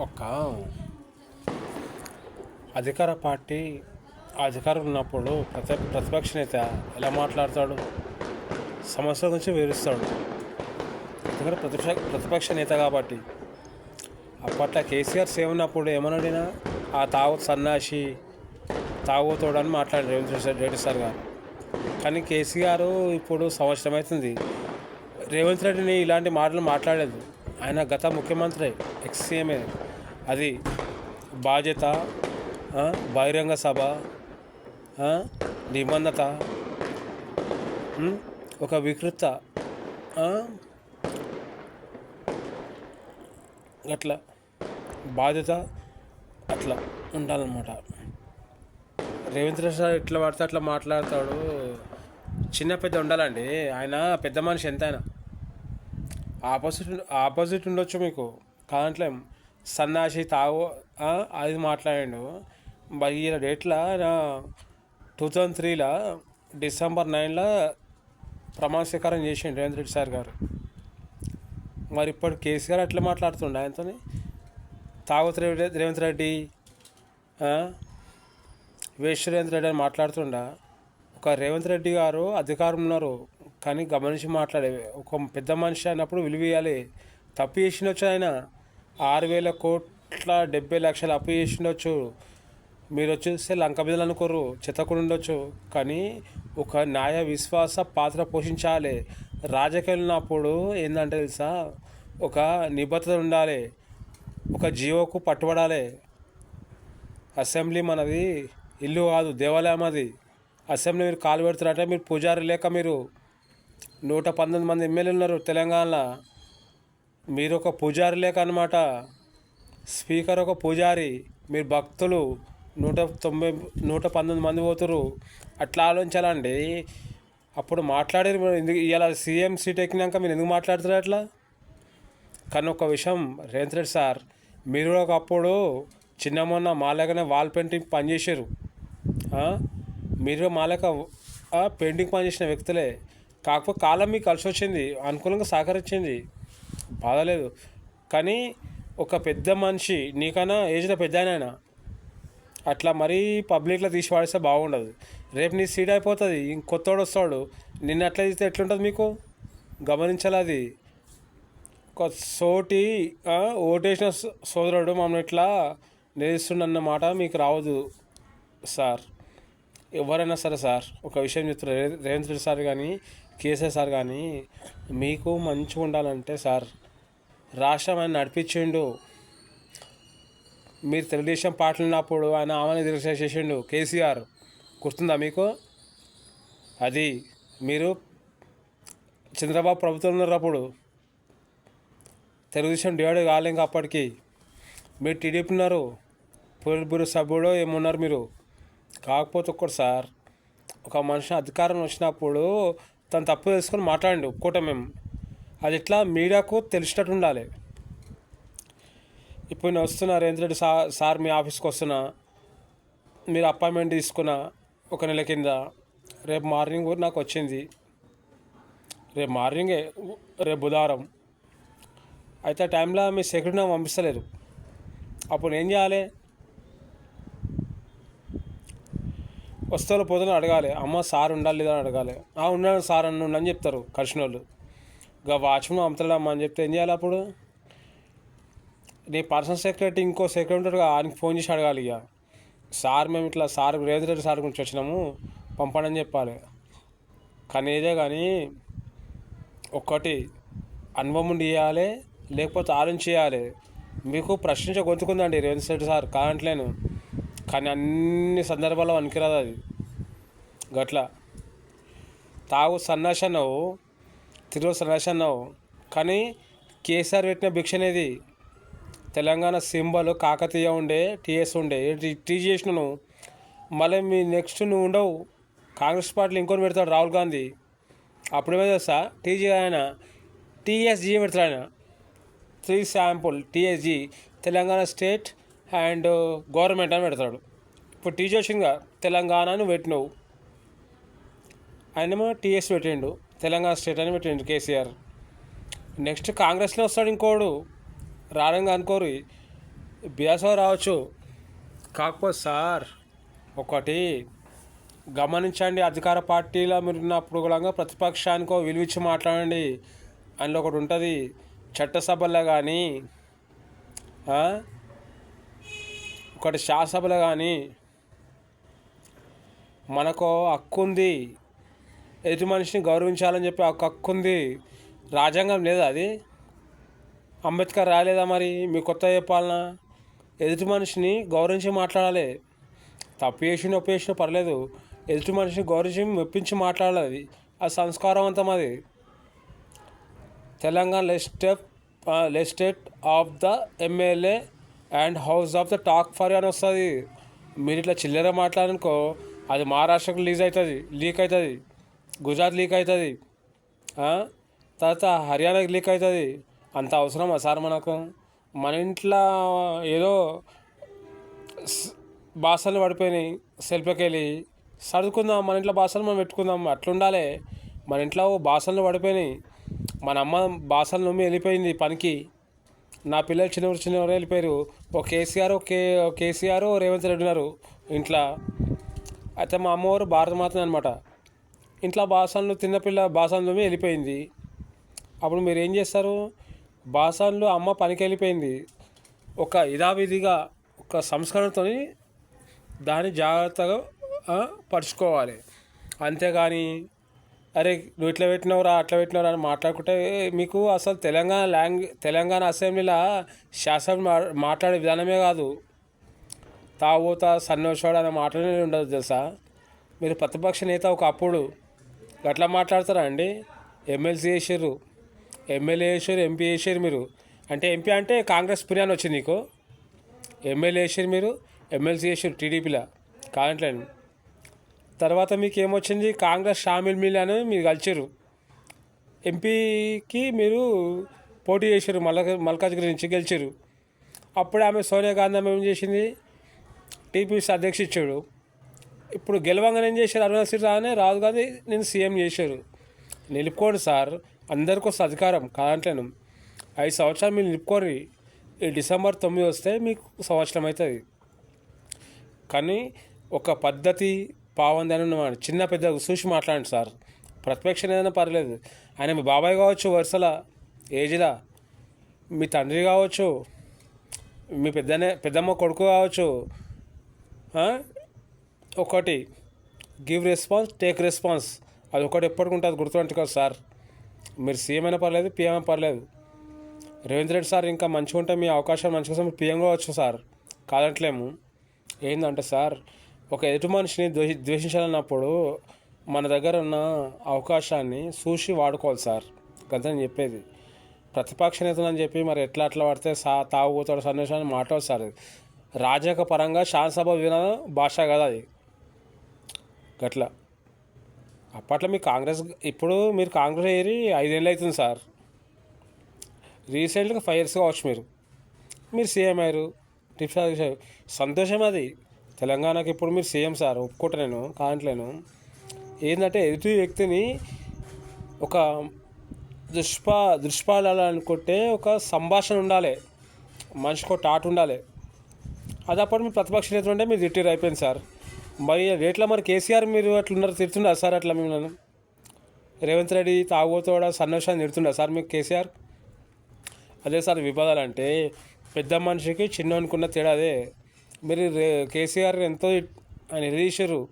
ఒక అధికార పార్టీ అధికారం ఉన్నప్పుడు ప్రతి ప్రతిపక్ష నేత ఎలా మాట్లాడతాడు? సమస్యల గురించి వివరిస్తాడు. ఎందుకంటే ప్రతిపక్ష ప్రతిపక్ష నేత కాబట్టి. అప్పట్లో కేసీఆర్ సేవ్ ఉన్నప్పుడు ఏమన్నాడినా? ఆ తాగు సన్నాసి తాగుతోడు అని మాట్లాడారు రేవంత్ రెడ్డి రెడ్డి సార్ గారు. కానీ కేసీఆర్ ఇప్పుడు సంవత్సరం అవుతుంది. రేవంత్ రెడ్డిని ఇలాంటి మాటలు మాట్లాడలేదు. ఆయన గత ముఖ్యమంత్రి ఎక్స్ సీఎంఏ అది బాధ్యత బహిరంగ సభ నిబంధత ఒక వికృత అట్లా బాధ్యత అట్లా ఉండాలన్నమాట. రేవంత్ రెడ్డి సార్ ఎట్లా పడితే అట్లా మాట్లాడతాడు. చిన్న పెద్ద ఉండాలండి. ఆయన పెద్ద మనిషి ఎంత ఆయన ఆపోజిట్ ఆపోజిట్ ఉండొచ్చు మీకు. కాదంట్లేం సన్నాసి తాగు అది మాట్లాడిండు. మరి ఈ డేట్లో? టూ థౌజండ్ త్రీలో డిసెంబర్ నైన్లో ప్రమాణ స్వీకారం చేసిండు రేవంత్ రెడ్డి సార్ గారు. మరి ఇప్పుడు కేసీఆర్ అట్లా మాట్లాడుతుండే ఆయనతో తాగుతు రేవంత్ రెడ్డి వేష్ వేస్ట్ రేవంత్ రెడ్డి అని మాట్లాడుతుండా? ఒక రేవంత్ రెడ్డి గారు అధికారం ఉన్నారు కానీ గమనించి మాట్లాడే ఒక పెద్ద మనిషి అయినప్పుడు విలువ ఇవ్వాలి తప్పు చేసిన వచ్చాయన ఆరు వేల కోట్ల డెబ్బై లక్షలు అప్పు చేసిండొచ్చు. మీరు వచ్చేస్తే లంక బిడ్డలు అనుకోరు చెత్తకుండా ఉండొచ్చు కానీ ఒక న్యాయ విశ్వాస పాత్ర పోషించాలి. రాజకీయాలు ఉన్నప్పుడు ఏంటంటే తెలుసా? ఒక నిబద్ధత ఉండాలి ఒక జీవోకు పట్టుబడాలి. అసెంబ్లీ మనది ఇల్లు కాదు దేవాలయం అది. అసెంబ్లీ మీరు కాలు పెడుతున్నారంటే మీరు పూజారి లేక మీరు. నూట పంతొమ్మిది మంది ఎమ్మెల్యేలు ఉన్నారు తెలంగాణలో. మీరు ఒక పూజారి లేక అనమాట స్పీకర్ ఒక పూజారి. మీరు భక్తులు. నూట తొంభై నూట పంతొమ్మిది మంది పోతురు అట్లా ఆలోచించాలండి. అప్పుడు మాట్లాడారు మీరు ఎందుకు ఇలా సీఎం సీట్ ఎక్కినాక మీరు ఎందుకు మాట్లాడుతారు అట్లా? కానీ ఒక విషయం రేవంత్ రెడ్డి సార్ మీరు కూడా ఒకప్పుడు చిన్న మొన్న మాలాగానే వాల్ పెయింటింగ్ పనిచేశారు మీరు మాలక పెయింటింగ్ పనిచేసిన వ్యక్తులే. కాకపోతే కాలం మీకు కలిసి వచ్చింది. అనుకూలంగా సహకరించింది. బాధలేదు కానీ ఒక పెద్ద మనిషి నీకన్నా ఏజ్లో పెద్ద ఆయన అట్లా మరీ పబ్లిక్లో తీసి వాడిస్తే బాగుండదు. రేపు నీ సీట్ అయిపోతుంది ఇంకొత్తోడు వస్తాడు. నిన్ను అట్లా తీస్తే ఎట్లుంటుంది మీకు? గమనించాలి అది? ఒక సోటి ఓటేసిన సోదరుడు మమ్మల్ని ఇట్లా నిలుస్తుండన్న మాట మీకు రావద్దు సార్. ఎవరైనా సరే సార్ ఒక విషయం చెప్తారు రే- రేవంత్ రెడ్డి సార్ కానీ కేసీఆర్ సార్ కానీ మీకు మంచిగా ఉండాలంటే సార్ రాష్ట్రం ఆయన నడిపించిండు. మీరు తెలుగుదేశం పార్టీలు ఉన్నప్పుడు ఆయన ఆమెను దీక్ష చేసిండు కేసీఆర్. గుర్తుందా మీకు? అది మీరు చంద్రబాబు ప్రభుత్వం ఉన్నారు అప్పుడు తెలుగుదేశం డివైడ్ కాలేం అప్పటికి. మీరు టీడీపీ ఉన్నారు పొలిట్బ్యూరో సభ్యుడు ఏమున్నారు మీరు? కాకపోతే ఒక్కటి సార్ ఒక మనిషి అధికారం వచ్చినప్పుడు తను తప్పు తెలుసుకొని మాట్లాడండి ఒప్పుకోవటం మేము. అది ఇట్లా మీడియాకు తెలిసినట్టు ఉండాలి ఇప్పుడు నేను వస్తున్నా రేవంత్ రెడ్డి సార్ సార్ మీ ఆఫీస్కి వస్తున్నా మీరు అపాయింట్మెంట్ తీసుకున్న ఒక నెల కింద రేపు మార్నింగ్ కూడా నాకు వచ్చింది. రేపు మార్నింగే రేపు బుధవారం. అయితే ఆ టైంలో మీ సెక్యూరిటీ నాకు పంపిస్తలేరు అప్పుడు ఏం చేయాలి? వస్తువులు పోతున్నా అడగాలి. అమ్మ సార్ ఉండాలి లేదా అని అడగాలి. ఆ ఉన్నాను సార్ అని ఉండని చెప్తారు. కలిసిన వాళ్ళు ఇక వాచ్మెన్ అమ్ముతాడమ్మా అని చెప్తే ఏం చేయాలి అప్పుడు? నీ పర్సనల్ సెక్రటరీ ఇంకో సెక్రటరీ ఉంటాడు కదా, ఆయనకి ఫోన్ చేసి అడగాలి ఇక. సార్ మేము ఇట్లా సార్ రేవంత్ రెడ్డి సార్ గురించి వచ్చినాము పంపండి అని చెప్పాలి. కానీ ఏదే కానీ ఒక్కటి అనుభవం ఉండి ఇవ్వాలి లేకపోతే ఆలోచన చేయాలి. మీకు ప్రశ్నించే గొంతుకుందండి రేవంత్ రెడ్డి సార్ కాదంటలేను కానీ అన్ని సందర్భాల్లో పనికిరాదు అది. గట్ల. తాగు సన్నాసి అన్నావు తిరుగు సన్నాసి అన్నావు కానీ కేసీఆర్ పెట్టిన భిక్ష అనేది తెలంగాణ సింబల్ కాకతీయ ఉండే టీఎస్ ఉండే. టీ- చేసిన నువ్వు. మళ్ళీ మీ నెక్స్ట్ నువ్వు ఉండవు. కాంగ్రెస్ పార్టీలో ఇంకొని పెడతాడు రాహుల్ గాంధీ. అప్పుడు తెలుసా టీజీ ఆయన. టీఎస్జీ పెడతాడు ఆయన. Three sample TSG Telangana state and government అని పెడతాడు. ఇప్పుడు టీజీ వచ్చిందిగా తెలంగాణ అని పెట్టినవు. ఆయనేమో టీఎస్ పెట్టిండు. తెలంగాణ స్టేట్ అని పెట్టిండు కేసీఆర్. నెక్స్ట్ కాంగ్రెస్లో వస్తాడు ఇంకోడు రానంగా అనుకోరు. బియాసో రావచ్చు. కాకపోతే సార్ ఒకటి గమనించండి అధికార పార్టీలో మీరు ఉన్నప్పుడు కూడా ప్రతిపక్షానికో విలువిచ్చి మాట్లాడండి. అందులో ఒకటి ఉంటుంది చట్టసభలో కానీ ఒకటి శాసనసభలో కానీ మనకు హక్కు ఉంది ఎదుటి మనిషిని గౌరవించాలని చెప్పి ఒక హక్కు ఉంది. రాజ్యాంగం లేదా అది? అంబేద్కర్ రాలేదా మరి? మీ కొత్త చెప్పాలనా ఎదుటి మనిషిని గౌరవించి మాట్లాడాలి. తప్పు చేసిన ఒప్పు చేసిన పర్లేదు. ఎదుటి మనిషిని గౌరవించి మెప్పించి మాట్లాడాలి. అది ఆ సంస్కారవంతం అది తెలంగాణ లెస్టెప్ లెస్టేట్ of the MLA and house of the talk for అని వస్తుంది. మీరు ఇట్లా చిల్లర మాట్లాడనుకో అది మహారాష్ట్రకు లీజ్ అవుతుంది లీక్ అవుతుంది. గుజరాత్ లీక్ అవుతుంది. తర్వాత హర్యానాకి లీక్ అవుతుంది. అంత అవసరమా సార్ మనకు. మన ఇంట్లో ఏదో భాషలు పడిపోయినాయి. సెల్ఫ్కి వెళ్ళి సర్దుకుందాం మన ఇంట్లో భాషలు మనం పెట్టుకుందాం అట్లుండాలి. మన ఇంట్లో భాషలు పడిపోయినాయి. మన అమ్మ భాషలు నమ్మి వెళ్ళిపోయింది పనికి. నా పిల్లలు చిన్నవారు చిన్నవారు వెళ్ళిపోయారు. ఓ కేసీఆర్ కే ఓ కేసీఆర్ ఓ రేవంత్ రెడ్డి ఉన్నారు ఇంట్లో. అయితే మా అమ్మవారు భారత భారతమాత అనమాట ఇంట్లో బాసన్లు తిన్నపిల్ల బాసన్లు వెళ్ళిపోయింది. అప్పుడు మీరు ఏం చేస్తారు? బాసన్లు అమ్మ పనికి వెళ్ళిపోయింది. ఒక ఇదావిధిగా ఒక సంస్కరణతో దాన్ని జాగ్రత్తగా పరుచుకోవాలి. అంతేగాని అరే నువ్వు ఇట్లా పెట్టినవురా అట్లా పెట్టినవురా అని మాట్లాడుకుంటే మీకు అసలు తెలంగాణ లాంగ్వేజ్ తెలంగాణ అసెంబ్లీలో శాసనం మాట్లాడే విధానమే కాదు. తావోత సన్నోషోడు అనే మాటనే ఉండదు తెలుసా? మీరు ప్రతిపక్ష నేత ఒక అప్పుడు అట్లా మాట్లాడతారా అండి? ఎమ్మెల్సీ చేసారు ఎమ్మెల్యే చేసారు ఎంపీ చేసారు మీరు. అంటే ఎంపీ అంటే కాంగ్రెస్ ఫిర్యాదు వచ్చింది నీకు? ఎమ్మెల్యే చేసారు మీరు ఎమ్మెల్సీ చేసారు టీడీపీలో కాదంట్లేండి. తర్వాత మీకు ఏమొచ్చింది? కాంగ్రెస్ షామిల్ మిల్ అని మీరు కలిచారు ఎంపీకి మీరు పోటీ చేశారు మల్క మల్కాజ్గిరి నుంచి గెలిచారు అప్పుడే ఆమె సోనియా గాంధీ ఆమె ఏం చేసింది? టీపీసీ అధ్యక్ష ఇచ్చాడు ఇప్పుడు గెలవంగానే ఏం చేశారు? అరుణాచల్ సీట్ రాగానే రాహుల్ గాంధీ నేను సీఎం చేశారు. నిలుపుకోండి సార్. అందరికీ వస్తే అధికారం కాదంట్లేను. ఐదు సంవత్సరాలు మీరు నిలుపుకోరు ఈ డిసెంబర్ తొమ్మిది వస్తే మీకు సంవత్సరం అవుతుంది. కానీ ఒక పద్ధతి పావంది అని ఉన్నవాడు చిన్న పెద్ద చూసి మాట్లాడండి సార్. ప్రతిపక్షం ఏదైనా పర్లేదు. ఆయన మీ బాబాయ్ కావచ్చు వరుసల ఏజ్లా. మీ తండ్రి కావచ్చు మీ పెద్దనే పెద్దమ్మ కొడుకు కావచ్చు ఒకటి గివ్ రెస్పాన్స్ టేక్ రెస్పాన్స్ అది ఒకటి ఎప్పటికి ఉంటుంది గుర్తుపెట్టుకోవాలి సార్. మీరు సీఎం అయినా పర్లేదు పిఎం అయినా పర్లేదు. రేవంత్ రెడ్డి సార్ ఇంకా మంచిగా ఉంటే మీ అవకాశం మంచి కోసం పిఎం కావచ్చు సార్. కాదంటలేము. ఏంటంటే సార్ ఒక ఎదుటి మనిషిని ద్వేషి ద్వేషించాలన్నప్పుడు మన దగ్గర ఉన్న అవకాశాన్ని చూసి వాడుకోవాలి సార్. గంతని చెప్పేది. ప్రతిపక్ష నేతలని చెప్పి మరి ఎట్లా అట్లా పడితే సా తాగుపోతాడు సందేశాన్ని మాట్లాడు సార్. రాజకీయ పరంగా శాసనసభ విన భాష కదా అది. గట్లా. అప్పట్లో మీ కాంగ్రెస్ ఇప్పుడు మీరు కాంగ్రెస్ ఏరి ఐదేళ్ళు అవుతుంది సార్. రీసెంట్గా ఫైవ్ ఇయర్స్ కావచ్చు మీరు. మీరు సీఎం అయ్యారు టిప్స్ సంతోషం అది. తెలంగాణకి ఇప్పుడు మీరు సీఎం సార్ ఒప్పుకుంటా నేను కాంట్లేను. ఏంటంటే ఎదుటి వ్యక్తిని ఒక దుష్పా దుష్పాడాలనుకుంటే ఒక సంభాషణ ఉండాలి. మనిషికి ఒక టాట్ ఉండాలి. అది అప్పుడు మీరు ప్రతిపక్ష నేత ఉంటే మీరు రిటైర్ అయిపోయింది సార్. మరి రేట్లో మరి కేసీఆర్ మీరు అట్లున్నారు తిడుతున్నారు సార్ అట్లా మిమ్మల్ని? రేవంత్ రెడ్డి తాగుతోడ సన్నోషాన్ని తిడుతుండా సార్ మీకు కేసీఆర్? అదే సార్ వివాదాలు అంటే పెద్ద మనిషికి చిన్నోనుకున్న తేడా అదే. మీరు రే కేసీఆర్ ఎంతో ఆయన ఎదిరించారు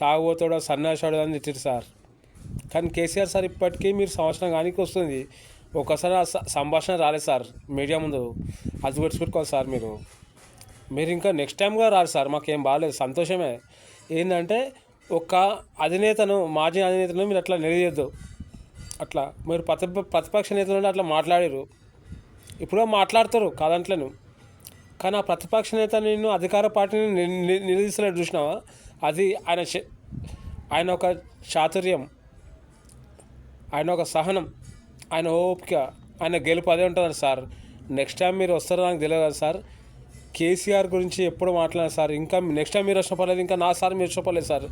తాగుబోతాడు సన్నాసాడు అని తిట్టారు సార్. కానీ కేసీఆర్ సార్ ఇప్పటికీ మీరు సంవత్సరం కానీ వస్తుంది. ఒకసారి ఆ సంభాషణ రాలేదు సార్ మీడియా ముందు. అది పెట్టుకోవాలి సార్ మీరు. మీరు ఇంకా నెక్స్ట్ టైం కూడా రారు సార్ మాకేం బాగాలేదు సంతోషమే. ఏంటంటే ఒక అధినేతను మాజీ అధినేతను మీరు అట్లా నిలదీయద్దు. అట్లా. మీరు ప్రతి ప్రతిపక్ష నేతలు అట్లా మాట్లాడారు ఇప్పుడు మాట్లాడతారు కాదంట్లేను. కానీ ఆ ప్రతిపక్ష నేత నిన్ను అధికార పార్టీని ని- చూసినావా? అది ఆయన చే- ఆయన ఒక చాతుర్యం. ఆయన ఒక సహనం. ఆయన ఓపిక. ఆయన గెలుపు అదే ఉంటుంది సార్. నెక్స్ట్ టైం మీరు వస్తారో నాకు తెలియదు కదా సార్. కేసీఆర్ గురించి ఎప్పుడు మాట్లాడారు సార్. ఇంకా నెక్స్ట్ టైం మీరు వచ్చిన పర్లేదు ఇంకా నా సార్ మీరు వచ్చిన సార్.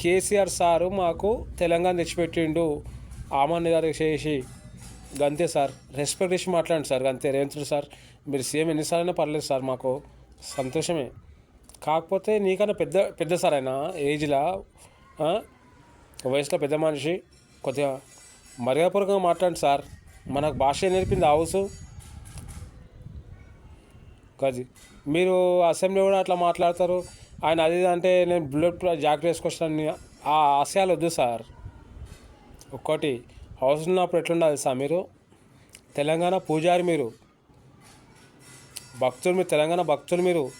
కేసీఆర్ సారు మాకు తెలంగాణ తెచ్చిపెట్టిండు. ఆమాన్య గారికి చేసి గంతే సార్. రెస్పెక్ట్ ఇచ్చి మాట్లాడండి సార్. అంతే రేవంత్ రెడ్డి సార్ మీరు సీఎం ఎన్నిసార్లైనా పర్లేదు సార్ మాకు. సంతోషమే. కాకపోతే నీకన్నా పెద్ద పెద్ద సార్ ఆయన ఏజ్లా వయసులో పెద్ద మనిషి. కొద్దిగా మర్యాదపూర్వకంగా మాట్లాడండి సార్. మనకు భాష నేర్పింది హౌస్? కాదు మీరు అసెంబ్లీ కూడా అట్లా మాట్లాడతారు. ఆయన అది ఇది అంటే నేను బుల్లెట్ జాకెట్ వేసుకొస్తాను ఆ ఆశయాలు వద్దు సార్. ఒక్కటి హౌస్ ఉన్నప్పుడు ఎట్లుండాలి సార్ మీరు? తెలంగాణ పూజారి మీరు. భక్తులు మీరు తెలంగాణ భక్తులు మీరు.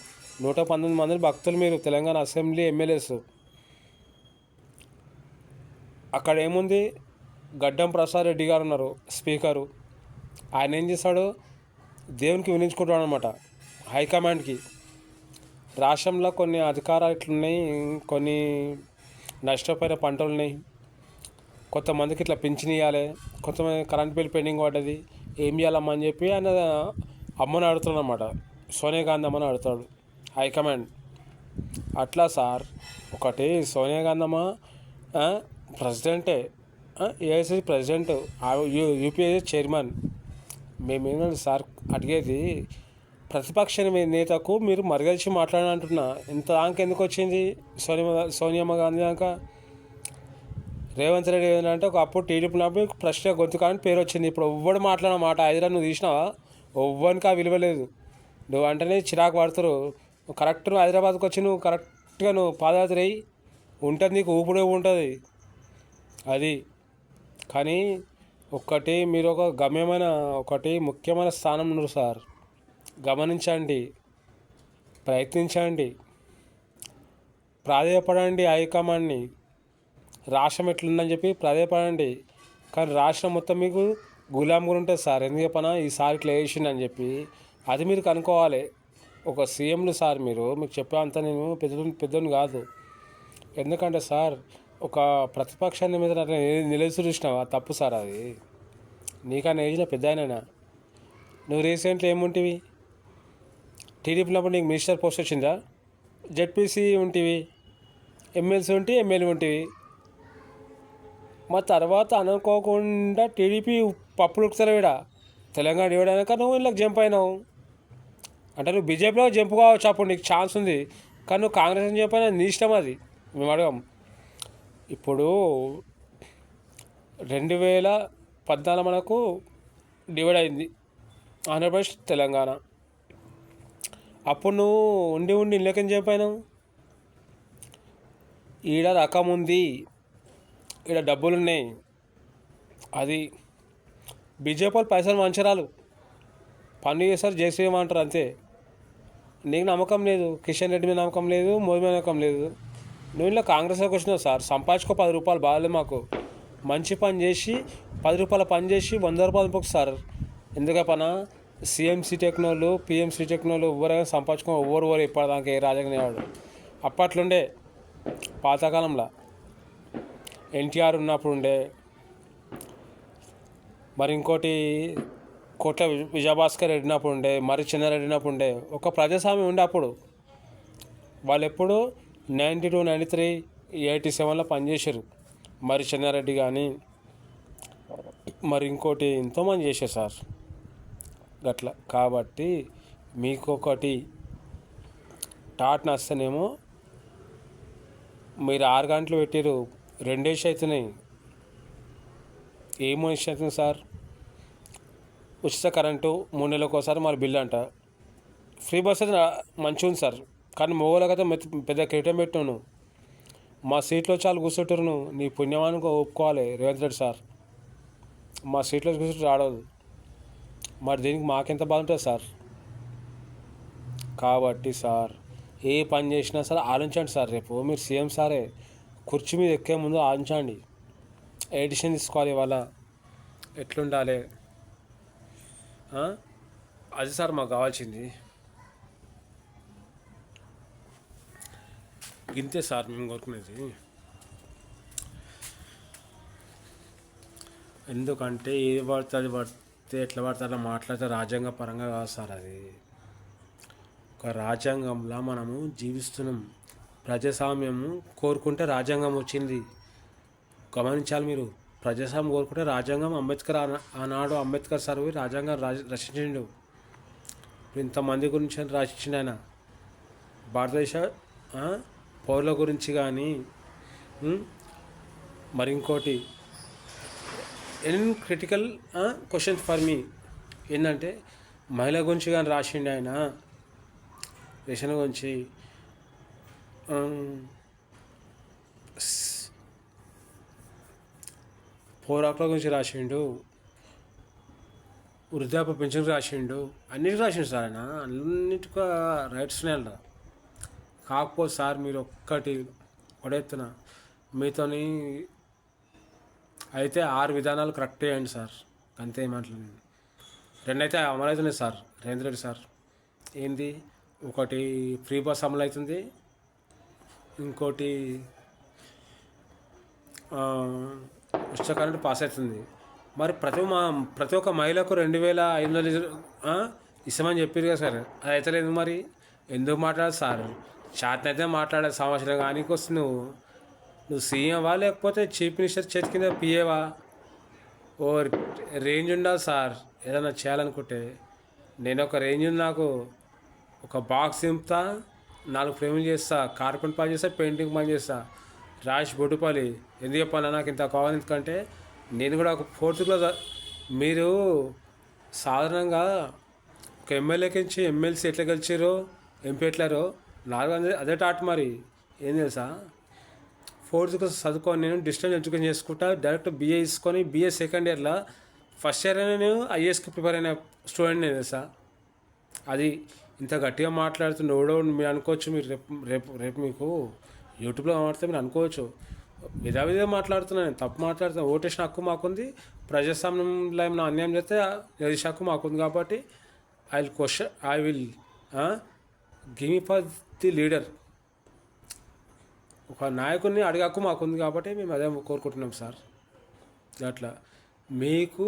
నూట పంతొమ్మిది మంది భక్తులు మీరు తెలంగాణ అసెంబ్లీ ఎమ్మెల్యేస్. అక్కడ ఏముంది? గడ్డం ప్రసాద్ రెడ్డి గారు ఉన్నారు స్పీకరు. ఆయన ఏం చేస్తాడు దేవునికి వినించుకుంటాడు అనమాట హైకమాండ్కి. రాష్ట్రంలో కొన్ని అధికారాలు ఇట్లున్నాయి కొన్ని నష్టపోయిన పంటలు ఉన్నాయి కొంతమందికి ఇట్లా పింఛన్ ఇవ్వాలి కొంతమంది కరెంట్ బిల్ పెండింగ్ పడ్డది ఏం చేయాలమ్మా అని చెప్పి ఆయన అమ్మని అడుగుతున్నాడు అనమాట సోనియా గాంధీ అమ్మని అడుగుతాడు హైకమాండ్. అట్లా సార్ ఒకటి సోనియా గాంధీ అమ్మ ప్రెసిడెంటే ఏఐసిసి ప్రెసిడెంట్ యూపీఏ చైర్మన్. మేమేమన్నా సార్ అడిగేది ప్రతిపక్ష నేతకు మీరు మరగలిచి మాట్లాడాలంటున్నా ఇంత దానికి ఎందుకు వచ్చింది? సోనియా సోనియమ్మ గాంధీ దాకా? రేవంత్ రెడ్డి ఏంటంటే ఒక అప్పుడు టీడీపీ ఉన్నప్పుడు ప్రశ్న గొంతు కానీ పేరు వచ్చింది. ఇప్పుడు ఎవ్వడు మాట్లాడిన మాట హైదరాబాద్ నువ్వు తీసినావా? ఎవ్వరికి ఆ విలువ లేదు. నువ్వు అంటేనే చిరాకు పడుతురు. కరెక్ట్ నువ్వు హైదరాబాద్కి వచ్చి నువ్వు కరెక్ట్గా నువ్వు పాదయాత్ర అయ్యి ఉంటుంది నీకు ఊపిడి ఉంటుంది. అది. కానీ ఒక్కటి మీరు ఒక గమ్యమైన ఒకటి ముఖ్యమైన స్థానం ఉన్నారు సార్. గమనించండి ప్రయత్నించండి ప్రాధేయపడండి హైకమాండ్ని రాష్ట్రం ఎట్లుందని చెప్పి ప్రాధేయపడండి. కానీ రాష్ట్రం మొత్తం మీకు గులాం కూడా ఉంటుంది సార్. ఎందుకు చెప్పనా? ఈసారి ఇట్లా వేసిండు అని చెప్పి. అది మీరు కనుక్కోవాలి. ఒక సీఎంలు సార్ మీరు. మీకు చెప్పేంత నేను పెద్ద పెద్దని కాదు. ఎందుకంటే సార్ ఒక ప్రతిపక్షాన్ని మీద అట్లా నిల- చూసినావా తప్పు సార్ అది. నీకన్నా ఏజ్లో పెద్ద నువ్వు రీసెంట్లీ ఏముంటివి? టీడీపీలో నీకు మినిస్టర్ పోస్ట్ వచ్చిందా? జడ్పీసీ ఉంటివి ఎమ్మెల్సీ ఉంటే ఎమ్మెల్యే ఉంటివి. మా తర్వాత అనుకోకుండా టీడీపీ పప్పులు ఉడుకుతారు తెలంగాణ ఇవ్వడానిక నువ్వు వీళ్ళకి జంప్ అయినావు? అంటే నువ్వు బీజేపీలో జంప్ కావచ్చు అప్పుడు నీకు ఛాన్స్ ఉంది. కానీ నువ్వు కాంగ్రెస్ జంప్ అయినా నీ ఇష్టం అది. మేము అడగం. ఇప్పుడు రెండు వేల పద్నాలుగు మనకు డివైడ్ అయింది. ఆంధ్రప్రదేశ్ తెలంగాణ. అప్పుడు నువ్వు ఉండి ఉండి ఇళ్ళకని చెప్పాను ఈడ రకం ఉంది. ఈడ డబ్బులు ఉన్నాయి అది బీజేపీ వాళ్ళు పైసలు మంచిరాలు. పని చేస్తారు జయశ్రీరామ్ అంటారు అంతే. నీకు నమ్మకం లేదు. కిషన్ రెడ్డి మీద నమ్మకం లేదు మోదీ మీద నమ్మకం లేదు. నువ్వు ఇలా కాంగ్రెస్లోకి వచ్చినావు సార్. సంపాదించుకో పది రూపాయలు బాగాలేదు మాకు. మంచి పని చేసి పది రూపాయల పని చేసి వంద రూపాయలు పంపు సార్. ఎందుక పనా సిఎంసీ టెక్నోలు పిఎంసీ టెక్నోలు ఎవరైనా సంపాదించుకో ఎవరు ఎవరు ఇప్పటిదాకా ఏ రాజకీయవాడు అప్పట్లుండే పాతకాలంలో ఎన్టీఆర్ ఉన్నప్పుడు ఉండే మరి ఇంకోటి కోట్ల విజయభాస్కర్ రెడ్డినప్పుడు ఉండే మరి చిన్నారెడ్డినప్పుడు ఉండే ఒక ప్రజాస్వామ్యం ఉండే అప్పుడు. వాళ్ళు ఎప్పుడు ninety two ninety three eighty సెవెన్లో పనిచేశారు. మరి చిన్నారెడ్డి కానీ మరి ఇంకోటి ఎంతోమంది చేశారు సార్. గట్ల. కాబట్టి మీకు ఒకటి టాట్ నస్తేనేమో మీరు ఆరు గంటలు పెట్టారు రెండేసి అవుతున్నాయి ఏమో ఇష్ట అవుతుంది సార్? ఉచిత కరెంటు మూడు నెలలకు ఒకసారి మరి బిల్ అంట. ఫ్రీ బస్ అయితే మంచిగా ఉంది సార్. కానీ మొగోళ్ళకైతే మెత్త- పెద్ద కిరీటం పెట్టాను మా సీట్లో చాలా కూర్చుంటారు నీ పుణ్యమానికి ఒప్పుకోవాలి రేవంత్ రెడ్డి సార్. మా సీట్లో కూర్చుంటే రాడదు. మరి దీనికి మాకెంత బాగుంటుంది సార్? కాబట్టి సార్ ఏ పని చేసినా సరే ఆలోచించండి సార్ రేపు. మీరు సీఎం సారే కుర్చీ మీద ఎక్కే ముందు ఆలోచించండి. ఏ డిసిషన్ తీసుకోవాలి ఇవాళ? ఎట్లుండాలి? అది సార్ మాకు కావాల్సింది. ఇంతే సార్ మేము కోరుకునేది. ఎందుకంటే ఏది పడితే అది పడితే ఎట్లా పడితే అట్లా మాట్లాడితే రాజ్యాంగ పరంగా కాదు సార్ అది. ఒక రాజ్యాంగంలో మనము జీవిస్తున్నాం. ప్రజాస్వామ్యము కోరుకుంటే రాజ్యాంగం వచ్చింది. గమనించాలి మీరు. ప్రజాస్వామ్యం కోరుకుంటే రాజ్యాంగం అంబేద్కర్ ఆనాడు అంబేద్కర్ సార్ పోయి రాజ్యాంగం రచించిండు. ఇంతమంది గురించి రచించిండు ఆయన. భారతదేశ పౌరుల గురించి కానీ మరి ఇంకోటి an critical questions for me ఏంటంటే మహిళ గురించి కానీ రాసిండు ఆయన. రేషన్ గురించి. Um, పోరాకుల గురించి రాసిండు. వృద్ధాప్య పెన్షన్ రాసిండు. అన్నిటికీ రాసిండు సార్ ఆయన. అన్నిటికీ రైట్స్ ఉన్నాయి కాకపోతే సార్ మీరు ఒక్కటి ఒడెత్తున మీతోని అయితే ఆరు విధానాలు కరెక్ట్ చేయండి సార్. అంతే మాట్లాడండి రెండైతే అమలు అవుతున్నాయి సార్ రేంద్ర రెడ్డి సార్. ఏంది? ఒకటి ఫ్రీ బస్ అమలు అవుతుంది. ఇంకోటి ఆ, ఉచిత కరెంట్ పాస్ అవుతుంది. మరి ప్రతి మా ప్రతి ఒక్క మహిళకు రెండు వేల ఐదు వందలు ఇస్తామని చెప్పారు కదా సార్. అది అయితే లేదు మరి. ఎందుకు మాట్లాడదు సార్? చాతనైతే అయితే మాట్లాడే సంవత్సరం కానీ వస్తుంది నువ్వు. నువ్వు సీఎంవా లేకపోతే చీఫ్ మినిస్టర్ చేతి కింద పిఏవా ఓ రేంజ్ ఉండాలి సార్? ఏదైనా చేయాలనుకుంటే. నేను ఒక రేంజ్ నాకు. ఒక బాక్స్ దింపుతా నాలుగు ఫ్రేములు చేస్తా కార్పెంట్ పని చేస్తా పెయింటింగ్ పని చేస్తా. రాష్ బొడ్డుపల్లి ఎందుకు చెప్పాలి నాకు ఇంత కావాలి ఎందుకంటే నేను కూడా ఒక ఫోర్త్ క్లాస్ మీరు సాధారణంగా ఒక ఎమ్మెల్యేకి నుంచి ఎమ్మెల్సీ ఎట్లా గెలిచారో ఎంపీ ఎట్లారో నాకు అదే అదే టాట్ మరి. ఏం తెలుసా? ఫోర్త్ క్లాస్ చదువుకొని నేను డిస్టెన్స్ ఎడ్యుకేషన్ చేసుకుంటా. డైరెక్ట్ బీఏ తీసుకొని బీఏ సెకండ్ ఇయర్లో ఫస్ట్ ఇయర్ నేను ఐఏఎస్కి ప్రిపేర్ అయిన స్టూడెంట్ నేను తెలుసా? అది ఇంత గట్టిగా మాట్లాడుతుండే ఎవడో మీరు అనుకోవచ్చు మీరు రేపు రేపు రేపు మీకు యూట్యూబ్లో మాట్లాడితే మీరు అనుకోవచ్చు. విధా విధంగా మాట్లాడుతున్నాను నేను తప్పు మాట్లాడుతున్నాను ఓటేషన్ హక్కు మాకుంది. ప్రజాస్వామ్యంలో ఏమైనా అన్యాయం చేస్తే నిరసన హక్కు మాకుంది కాబట్టి I will question I will give for the leader ఒక నాయకుడిని అడిగక్కు మాకుంది కాబట్టి మేము అదే కోరుకుంటున్నాం సార్. అట్లా మీకు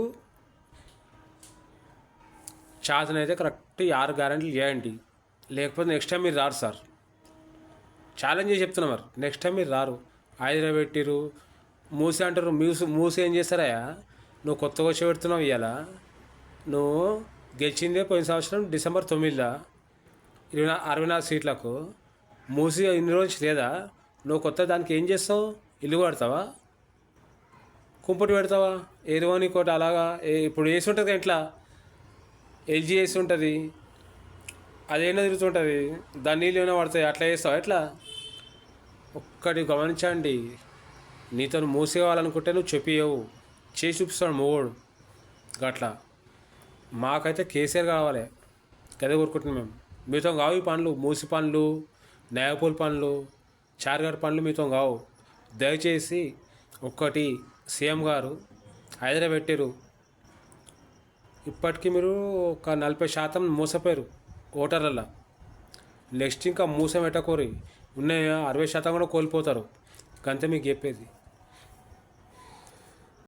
చేతనైతే కరెక్ట్ ఆరు గ్యారెంటీలు చేయండి లేకపోతే నెక్స్ట్ టైం మీరు రారు సార్. ఛాలెంజ్ చేసి చెప్తున్నా మరి. నెక్స్ట్ టైం మీరు రారు. ఆయుధ పెట్టిరు మూసి అంటారు. మూసి మూసి ఏం చేస్తారయ్యా నువ్వు కొత్తగా వచ్చి పెడుతున్నావు ఇవాళ నువ్వు గెలిచిందే పోయిన సంవత్సరం డిసెంబర్ తొమ్మిదిలో ఇరవై అరవై నాలుగు సీట్లకు. మూసి ఇన్ని రోజులు లేదా? నువ్వు కొత్త దానికి ఏం చేస్తావు? ఇల్లు కడతావా? కుంపటి పెడతావా? ఏదో నీకోటి అలాగా? ఏ- ఇప్పుడు వేసి ఉంటుంది ఎట్లా? ఎల్జీ వేసి ఉంటుంది. అదేనా తిరుగుతుంటుంది. దాని నీళ్ళు ఏమైనా పడతాయి? అట్లా చేస్తావా? ఎట్లా? ఒక్కటి గమనించండి. నీతో మూసేవాలనుకుంటే నువ్వు చెప్పియవు చేసి చూపిస్తాడు మొగోడు. గట్లా. మాకైతే కేసీఆర్ కావాలి. గదే కోరుకుంటున్నాం మేము. మీతో కావు ఈ పనులు మూసి పనులు నేయపూల్ పనులు. చార్గార్ పనులు మీతో కావు. దయచేసి ఒక్కటి సీఎం గారు హైదరాబాద్ పెట్టారు. ఇప్పటికీ మీరు ఒక నలభై శాతం మోసపోయారు ఓటర్లలో నెక్స్ట్ ఇంకా మూసం పెట్టకోరి. ఉన్న అరవై శాతం కూడా కోల్పోతారు. అంతే మీకు చెప్పేది.